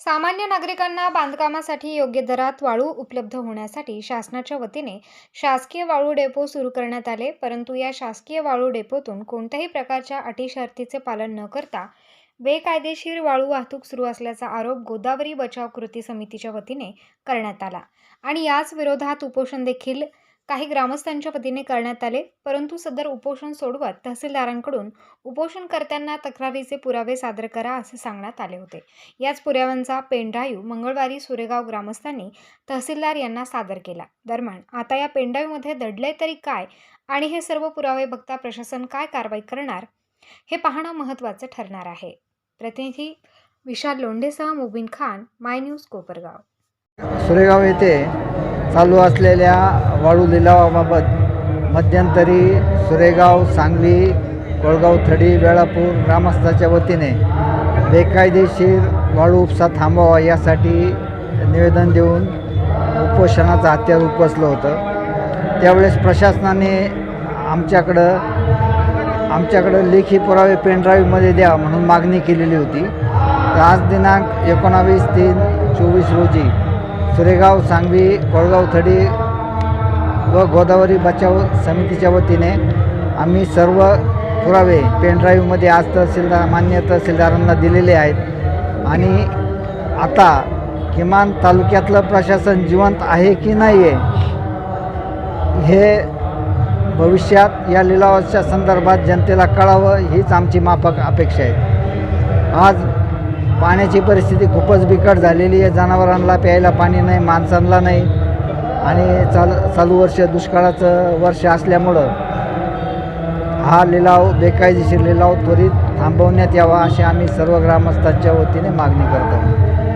सामान्य नागरिकांना बांधकामासाठी योग्य दरात वाळू उपलब्ध होण्यासाठी शासनाच्या वतीने शासकीय वाळू डेपो सुरू करण्यात आले. परंतु या शासकीय वाळू डेपोतून कोणत्याही प्रकारच्या अटी शर्तीचे पालन न करता बेकायदेशीर वाळू वाहतूक सुरू असल्याचा आरोप गोदावरी बचाव कृती समितीच्या वतीने करण्यात आला. आणि याच विरोधात उपोषण देखील काही ग्रामस्थांच्या वतीने करण्यात आले परंतु सदर उपोषण सोडवत तहसीलदारांकडून उपोषणकर्त्यांना तक्रारीचे पुरावे सादर करा असे सांगण्यात आले होते. याच पुराव्यांचा पेंढायू मंगळवारी सुरेगाव ग्रामस्थांनी तहसीलदार यांना सादर केला. दरम्यान आता या पेंढायूमध्ये दडले तरी काय आणि हे सर्व पुरावे बघता प्रशासन काय कारवाई करणार हे पाहणं महत्त्वाचं ठरणार आहे. प्रतिनिधी विशाल लोंढेसह मुबीन खान माय न्यूज कोपरगाव. सुरेगाव येथे चालू असलेल्या वाळू लिलावाबाबत मध्यंतरी सुरेगाव सांगली कोळगाव थडी वेळापूर ग्रामस्थाच्या वतीने बेकायदेशीर वाळू उपसा थांबवावा यासाठी निवेदन देऊन उपोषणाचं हत्यार उपसलं होतं. त्यावेळेस प्रशासनाने आमच्याकडं आमच्याकडं लेखी पुरावे पेनड्राईव्हमध्ये द्या म्हणून मागणी केलेली होती. तर आज दिनांक एकोणावीस तीन चोवीस रोजी सुरेगाव सांगवी कोळगाव थडी व गोदावरी बचाव समितीच्या वतीने आम्ही सर्व पुरावे पेनड्राईव्हमध्ये आज तहसीलदार मान्य तहसीलदारांना दिलेले आहेत. आणि आता किमान तालुक्यातलं प्रशासन जिवंत आहे की नाही आहे हे भविष्यात या लिलावाच्या संदर्भात जनतेला कळावं हीच आमची माफक अपेक्षा आहे. आज पाण्याची परिस्थिती खूपच बिकट झालेली आहे. जनावरांना प्यायला पाणी नाही माणसांना नाही. आणि चाल चालू वर्ष दुष्काळाचं वर्ष असल्यामुळं हा लिलाव बेकायदेशीर लिलाव त्वरित थांबवण्यात यावा अशी आम्ही सर्व ग्रामस्थांच्या वतीने मागणी करतो